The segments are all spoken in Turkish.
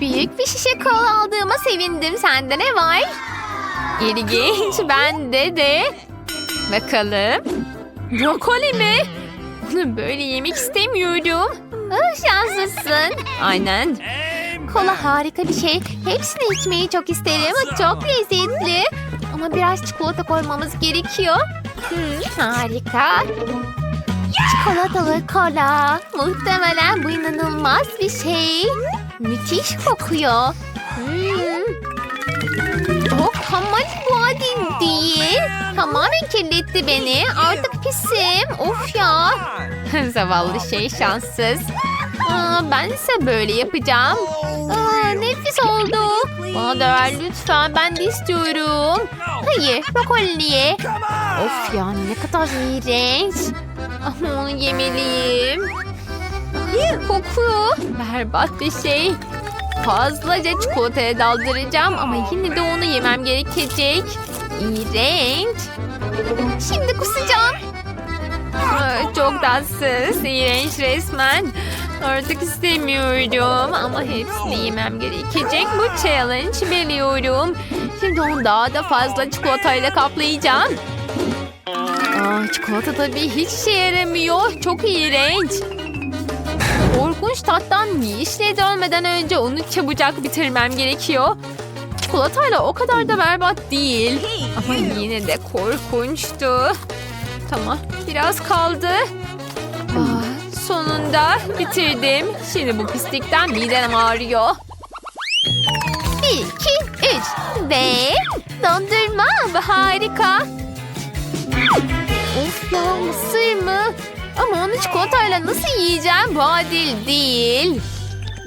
Büyük bir şişe kola aldığıma sevindim. Sende ne var? İlginç. Bende de. Bakalım. Brokoli mi? Bunu böyle yemek istemiyorum. Ah, şanslısın. Aynen. Kola harika bir şey. Hepsini içmeyi çok isterim. Çok lezzetli. Ama biraz çikolata koymamız gerekiyor. Hmm, harika. Çikolatalı kola. Muhtemelen bu inanılmaz bir şey. Müthiş kokuyor. Hmm. Ama bu adil değil. Tamamen kirletti beni. Artık pisim. Of ya. Zavallı şey şanssız. Aa, ben ise böyle yapacağım. Aa, nefis oldu. Bana da ver lütfen. Ben de istiyorum. Hayır, brokoli ye. Of ya ne kadar iğrenç. Ama onu yemeliyim. Kokuyor. Berbat bir şey. Fazlaca çikolataya daldıracağım ama yine de onu yemem gerekecek. İğrenç. Şimdi kusacağım. Çok tatsız. İğrenç resmen. Artık istemiyorum ama hepsini yemem gerekecek. Bu challenge biliyorum. Şimdi onu daha da fazla çikolatayla kaplayacağım. Aa, çikolata tabii hiç işe yaramıyor. Çok iğrenç. Korkunç tattan yiyişle dönmeden önce onu çabucak bitirmem gerekiyor. Çikolatayla o kadar da berbat değil. Ama yine de korkunçtu. Tamam biraz kaldı. Ah, sonunda bitirdim. Şimdi bu pislikten midem ağrıyor. Bir, iki, üç. Ve dondurma. Harika. Of ya mısır mı? Ama onu çikolatayla nasıl yiyeceğim? Bu adil değil.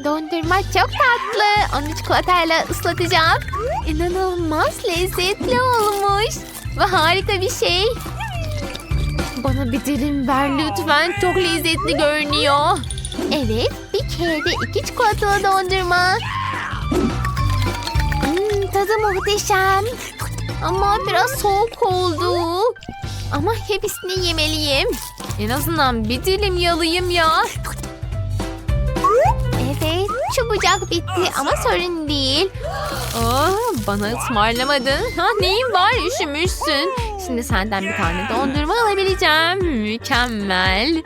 Dondurma çok tatlı. Onu çikolatayla ıslatacağım. İnanılmaz lezzetli olmuş. Ve harika bir şey. Bana bir dilim ver lütfen. Çok lezzetli görünüyor. Evet, bir kere iki çikolatalı dondurma. Hmm, tadı muhteşem. Ama biraz soğuk oldu. Ama hepsini yemeliyim. En azından bir dilim yalayayım ya. Evet, çabucak bitti ama sorun değil. Aa, bana ısmarlamadın. Ha, neyin var üşümüşsün. Şimdi senden bir tane dondurma alabileceğim. Mükemmel.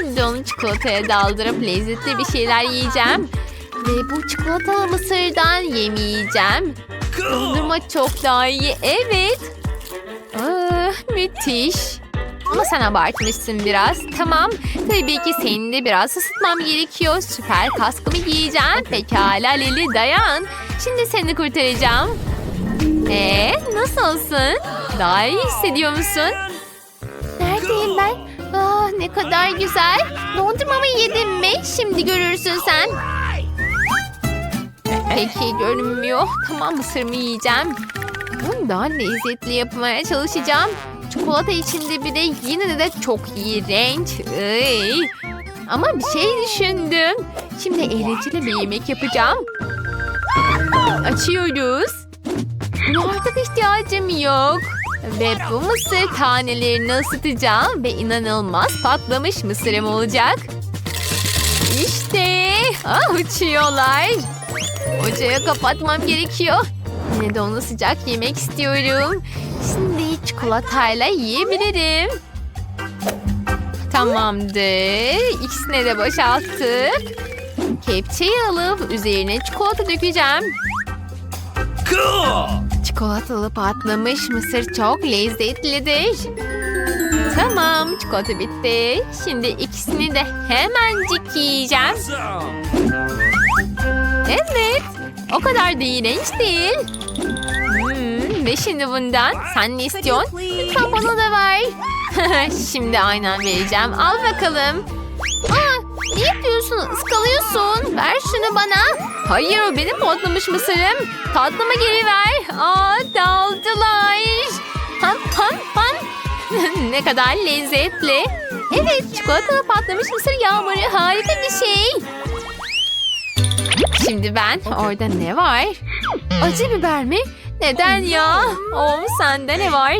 Şimdi onu çikolataya daldırıp lezzetli bir şeyler yiyeceğim. Ve bu çikolatalı mısırdan yemeyeceğim. Dondurma çok daha iyi. Evet. Aa, müthiş. Ama sen abartmışsın biraz. Tamam. Tabii ki senin de biraz ısıtmam gerekiyor. Süper kaskımı giyeceğim. Pekala Lili dayan. Şimdi seni kurtaracağım. Ee, nasılsın? Daha iyi hissediyor musun? Neredeyim ben? Ah, ne kadar güzel. Dondurmamı yedim mi? Şimdi görürsün sen. Peki görünmüyor. Tamam mısırımı yiyeceğim. Bunu daha lezzetli yapmaya çalışacağım. Çikolata içinde bir de yine de çok iğrenç. Iy. Ama bir şey düşündüm. Şimdi eğlenceli bir yemek yapacağım. Açıyoruz. Artık ihtiyacım yok. Ve bu mısır tanelerini ısıtacağım ve inanılmaz patlamış mısırım olacak. İşte. Ah uçuyorlar. Ocağı kapatmam gerekiyor. Yine de onu sıcak yemek istiyorum. Şimdi çikolatayla yiyebilirim. Tamamdır. İkisine de boşalttık. Kepçeyi alıp üzerine çikolata dökeceğim. Cool! Çikolatalı patlamış mısır çok lezzetlidir. Tamam, çikolata bitti. Şimdi ikisini de hemencik yiyeceğim. Evet, o kadar da iğrenç değil. Ve şimdi bundan sen ne istiyorsun? Lütfen bana da ver. şimdi aynen vereceğim. Al bakalım. Aa, ne yapıyorsun? Iskalıyorsun. Ver şunu bana. Hayır o benim patlamış mısırım. Tatlımı geri ver. Aa, daldılar. Ham ham ham. ne kadar lezzetli. Evet çikolatalı patlamış mısır yağmuru harika bir şey. Şimdi ben orada ne var? Acı biber mi? Neden ya? Oh sende ne var?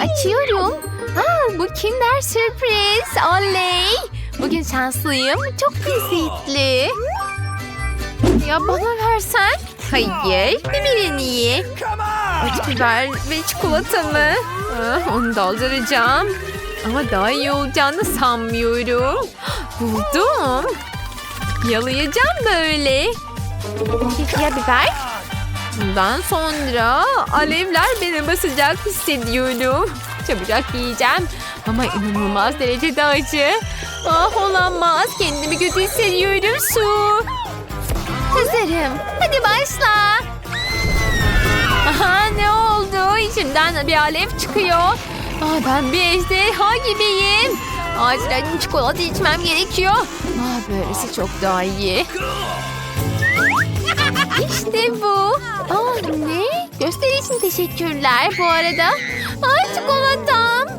Açıyorum. Aa, bu Kinder sürpriz. Oley. Bugün şanslıyım. Çok lezzetli. Ya bana versen? Hayır. Bir birini ye. Acı biber ve çikolata mı? Ah, onu dolduracağım. Ama daha iyi olacağını sanmıyorum. Buldum. Yalayacağım böyle. Ya biber? Bundan sonra alevler beni basacak hissediyorum. Çabucak yiyeceğim. Ama inanılmaz derecede acı. Ah olamaz. Kendimi kötü hissediyorum su. Hazırım. Hadi başla. Aha ne oldu? İçimden bir alev çıkıyor. Aa, ben bir ejderha gibiyim. Acilen çikolata içmem gerekiyor. Aa, böylesi çok daha iyi. İşte bu. Aa, ne? Gösteri için teşekkürler bu arada. Ay çikolatam.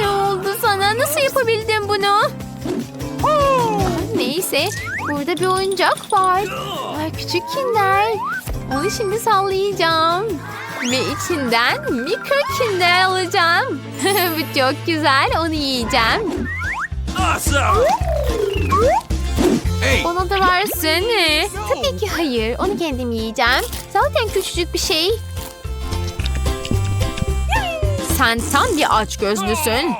Ne oldu sana? Nasıl yapabildin bunu? Neyse. Burada bir oyuncak var. Ay küçük kinder. Onu şimdi sallayacağım. Ve içinden mikro kinder alacağım. bu çok güzel. Onu yiyeceğim. Awesome! Hey, Ona da versene. Tabii ki hayır. Onu kendim yiyeceğim. Zaten küçücük bir şey. Sen tam bir aç gözlüsün.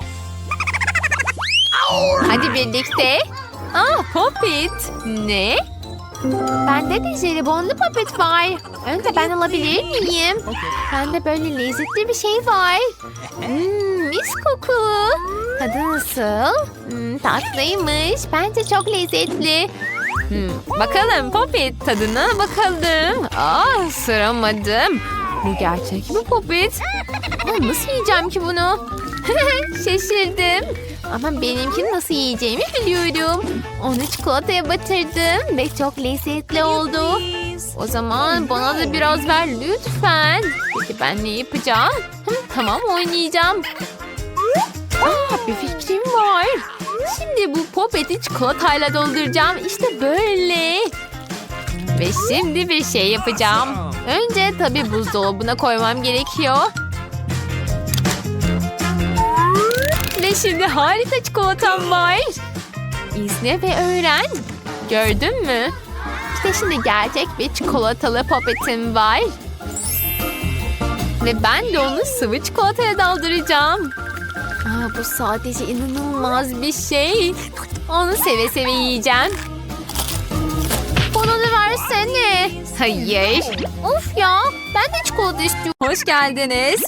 Hadi birlikte. Aa Poppet. Ne? Bende de jelibonlu Poppet var. Önce ben alabilir miyim? Bende böyle lezzetli bir şey var. Hmm, mis kokulu. Tadı nasıl? Hmm, tatlıymış. Bence çok lezzetli. Hmm, bakalım Poppet tadına bakalım. Aa sıramadım. Bu gerçek mi Poppet? Aa, nasıl yiyeceğim ki bunu? Şaşırdım. Ama benimkini nasıl yiyeceğimi biliyorum. Onu çikolataya batırdım ve çok lezzetli oldu. O zaman bana da biraz ver lütfen. Peki ben ne yapacağım? Tamam oynayacağım. Aa, bir fikrim var. Şimdi bu popeti çikolatayla dolduracağım. İşte böyle. Ve şimdi bir şey yapacağım. Önce tabii buzdolabına koymam gerekiyor. Ve şimdi harika çikolatam var. İzle ve öğren. Gördün mü? İşte şimdi gerçek bir çikolatalı popetim var. Ve ben de onu sıvı çikolataya daldıracağım. Aa, bu sadece inanılmaz bir şey. Onu seve seve yiyeceğim. Da versene. Hayır. Of ya ben de çikolata istiyorum. Hoş geldiniz.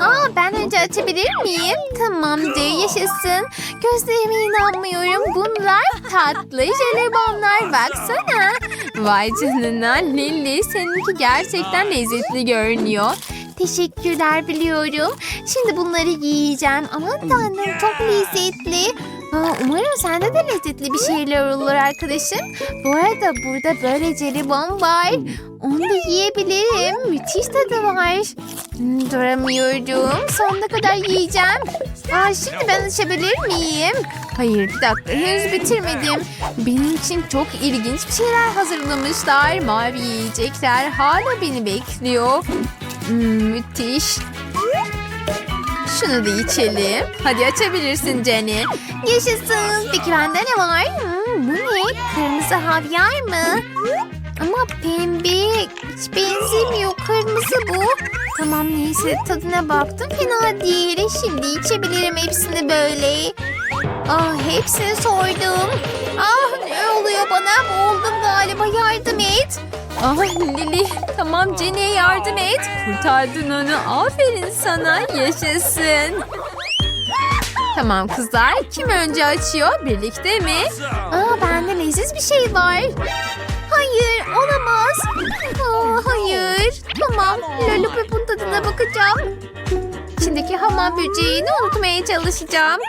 Aa, ben önce açabilir miyim? Tamamdır yaşasın. Gözlerime inanmıyorum. Bunlar tatlı jelibonlar baksana. Vay canına Lili seninki gerçekten lezzetli görünüyor. Teşekkürler biliyorum. Şimdi bunları yiyeceğim. Aman tanrım çok lezzetli. Aa, umarım sende de lezzetli bir şeyler olur arkadaşım. Bu arada burada böyle jelibon var. Onu da yiyebilirim. Müthiş tadı var. Hmm, duramıyorum. Sonuna kadar yiyeceğim. Aa, şimdi ben açabilir miyim? Hayır bir dakika henüz bitirmedim. Benim için çok ilginç bir şeyler hazırlamışlar. Mavi yiyecekler hala beni bekliyor. Müthiş. Şunu da içelim. Hadi açabilirsin Jenny. Yaşasın. Peki bende ne var? Hmm, bu ne? Kırmızı havyar mı? Ama pembe. Hiç benzemiyor. Kırmızı bu. Tamam neyse tadına baktım. Fena değil. Şimdi içebilirim hepsini böyle. Ah hepsini soydum. Ah ne oluyor bana? Boğuldum galiba. Yardım et. Ah Lili tamam Jenny'e yardım et. Kurtardın onu. Aferin sana. Yaşasın. Tamam kızlar. Kim önce açıyor? Birlikte mi? Aa bende leziz bir şey var. Hayır olamaz. Aa, hayır. Tamam lollipopun tadına bakacağım. İçindeki hamam böceğini unutmaya çalışacağım.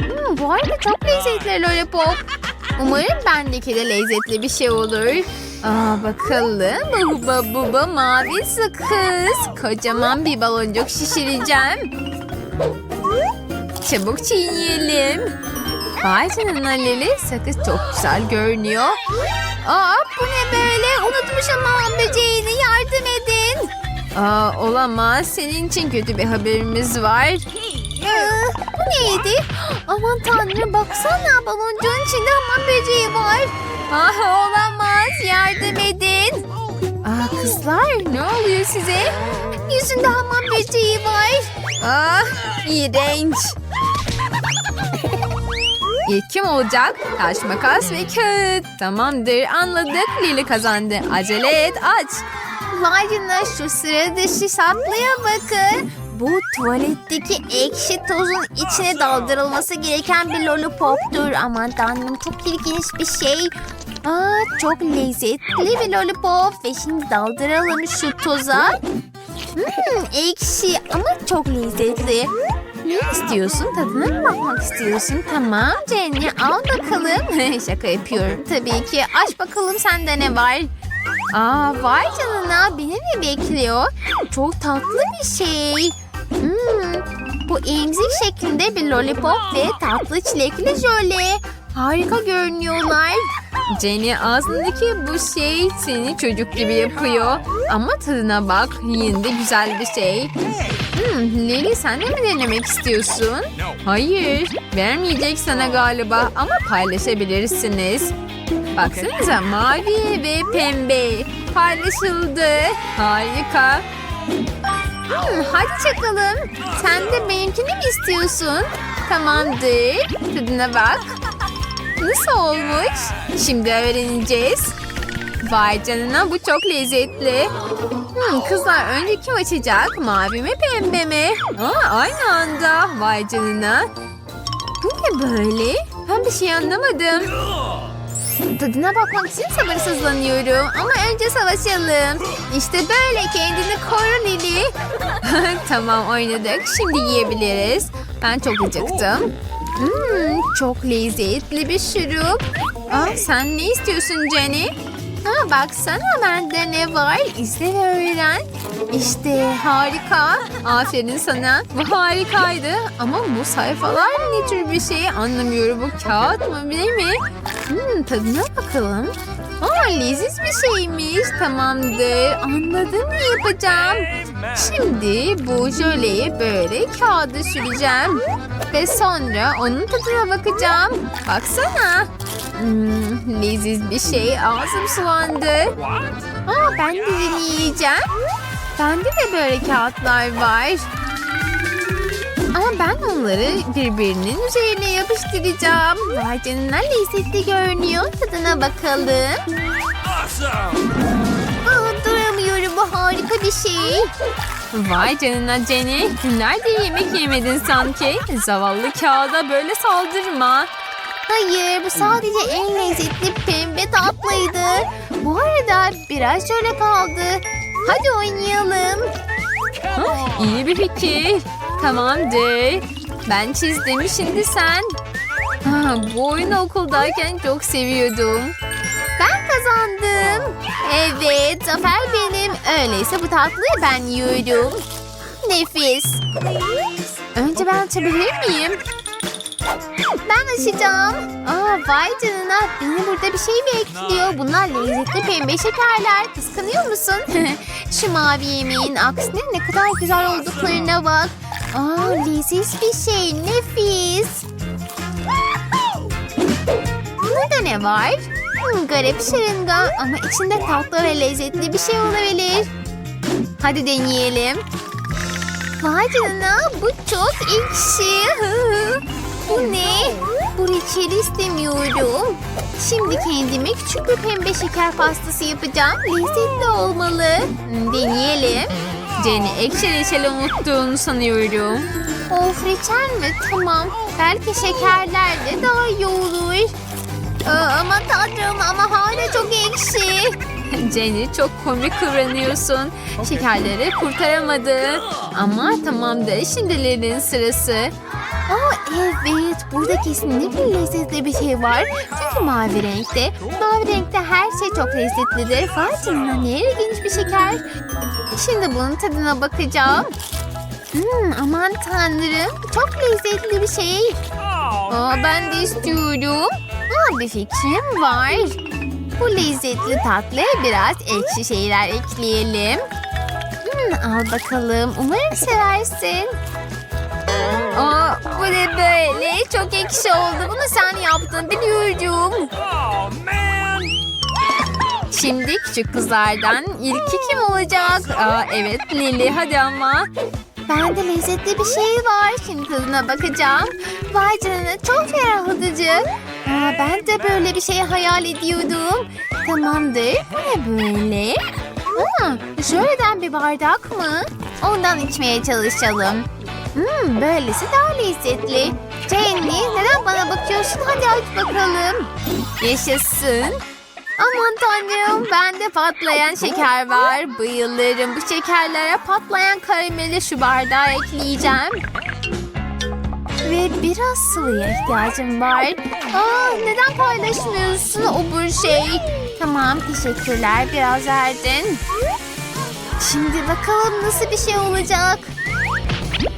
Hmm, bu arada çok lezzetli lollipop. Umarım bendeki de lezzetli bir şey olur. Aa bakalım. Buba buba mavi sakız. Kocaman bir baloncuk şişireceğim. Çabuk çiğneyelim. Vay canına Lili. Sakız çok güzel görünüyor. Aa bu ne böyle? Unutmuşum hamam böceğini. Yardım edin. Aa olamaz. Senin için kötü bir haberimiz var. Aa, bu neydi? Aman tanrım baksana baloncuğun içinde hamam böceği var. Ah olamaz yardım edin. Aa kızlar ne oluyor size? Yüzünde hamam böceği var. Ah iğrenç. İlk kim olacak? Taş, makas ve kağıt. Tamamdır anladık. Lili kazandı. Acele et aç. Canına şu sıra dışı şaplıya bakın. Bu tuvaletteki ekşi tozun içine daldırılması gereken bir lollipoptur. Aman tanrım çok ilginç bir şey. Aa, çok lezzetli bir lollipop. Ve şimdi daldıralım şu toza. Hmm, ekşi ama çok lezzetli. Ne istiyorsun? Tadına mı bakmak istiyorsun? Tamam Jenny al bakalım. Şaka yapıyorum tabii ki. Aç bakalım sende ne var? Aa vay canına beni mi bekliyor? Çok tatlı bir şey. Hmm, bu emzik şeklinde bir lollipop ve tatlı çilekli jöle. Harika görünüyorlar. Jenny ağzındaki bu şey seni çocuk gibi yapıyor. Ama tadına bak yine de güzel bir şey. Hmm, Lily sen de mi denemek istiyorsun? Hayır, vermeyecek sana galiba ama paylaşabilirsiniz. Baksanıza mavi ve pembe paylaşıldı. Harika. Hmm, hadi çakalım. Sen de benimkini mi istiyorsun? Tamamdır. Tadına bak. Nasıl olmuş? Şimdi öğreneceğiz. Vay canına bu çok lezzetli. Hmm, kızlar önce kim açacak? Mavi mi pembe mi? Aa, aynı anda. Vay canına. Bu ne böyle? Ben bir şey anlamadım. Tadına bakmak için sabırsızlanıyorum. Ama önce savaşalım. İşte böyle kendini koru Lili. tamam oynadık. Şimdi yiyebiliriz. Ben çok acıktım. Hmm, çok lezzetli bir şurup. Aa, sen ne istiyorsun Jenny? Ha, baksana bende ne var? İzle ve öğren. İşte harika. Aferin sana. Bu harikaydı. Ama bu sayfalar ne tür bir şey anlamıyorum. Bu kağıt mı ne mi? Hmm, tadına bakalım. Aa, leziz bir şeymiş. Tamamdır. Anladım ne yapacağım. Şimdi bu jöleyi böyle kağıda süreceğim. Ve sonra onun tadına bakacağım. Baksana. Hmm, leziz bir şey. Ağzım sulandı. Aa, ben de deneyeceğim. Bende de böyle kağıtlar var. Ama ben onları birbirinin üzerine yapıştıracağım. Vay canına lezzetli görünüyor. Tadına bakalım. Aa, duramıyorum bu harika bir şey. Vay canına Jenny. Günlerdir yemek yemedin sanki. Zavallı kağıda böyle saldırma. Hayır bu sadece en lezzetli pembe tatlıydı. Bu arada biraz şöyle kaldı. Hadi oynayalım. Hah, iyi bir fikir. Tamamdır. Ben çizdim şimdi sen. Ha, bu oyunu okuldayken çok seviyordum. Ben kazandım. Evet zafer benim. Öyleyse bu tatlıyı ben yiyorum. Nefis. Önce ben açabilir miyim? Ben açacağım. Aa, vay canına. Beni burada bir şey bekliyor. Bunlar lezzetli pembe şekerler. Kıskanıyor musun? Şu mavi yemeğin aksine ne kadar güzel olduklarına bak. Aa, leziz bir şey. Nefis. Burada ne var? Garip şırınga ama içinde tatlı ve lezzetli bir şey olabilir. Hadi deneyelim. Vay canına bu çok ekşi. bu ne? Bu reçeli istemiyorum. Şimdi kendime küçük bir pembe şeker pastası yapacağım. Lezzetli olmalı. Hmm, Deneyelim. Jenny ekşi reçeli unuttuğunu sanıyorum. Of reçel mi? Tamam. Belki şekerlerle daha iyi olur. Aa, ama tanrım ama hala çok ekşi. Jenny çok komik kıvranıyorsun. Şekerleri kurtaramadı. Ama tamamdır şimdilerin sırası. Aa, evet burada kesinlikle lezzetli bir şey var. Çünkü mavi renkte. Mavi renkte her şey çok lezzetlidir. Canına ne ilginç bir şeker. Şimdi bunun tadına bakacağım. Hmm, aman tanrım çok lezzetli bir şey. Aa, ben de istiyorum. Aa, bir fikrim var. Bu lezzetli tatlıya biraz ekşi şeyler ekleyelim. Hmm, al bakalım. Umarım seversin. Aa, bu ne böyle? Çok ekşi oldu. Bunu sen yaptın biliyorum. Şimdi küçük kızlardan ilki kim olacak? Aa, evet Lili hadi ama. Bende lezzetli bir şey var. Şimdi tadına bakacağım. Vay canına çok ferahlatıcı. Aa, ben de böyle bir şey hayal ediyordum. Tamamdır. Bu ne böyle? Aa, şöyleden bir bardak mı? Ondan içmeye çalışalım. Hmm, böylesi daha lezzetli. Jenny neden bana bakıyorsun? Hadi aç bakalım. Yaşasın. Aman tanrım bende patlayan şeker var. Bayılırım bu şekerlere patlayan karameli şu bardağa ekleyeceğim. Ve biraz sıvıya ihtiyacım var. Aa, neden paylaşmıyorsun o bu şey? Tamam teşekkürler biraz verdin. Şimdi bakalım nasıl bir şey olacak.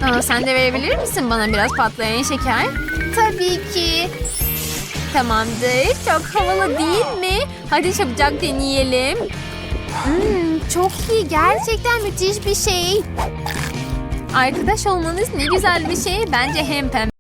Aa, sen de verebilir misin bana biraz patlayan şeker? Tabii ki. Tamamdır. Çok havalı değil mi? Hadi çabucak deneyelim. Hmm, çok iyi. Gerçekten müthiş bir şey. Arkadaş olmanız ne güzel bir şey. Bence hem pembe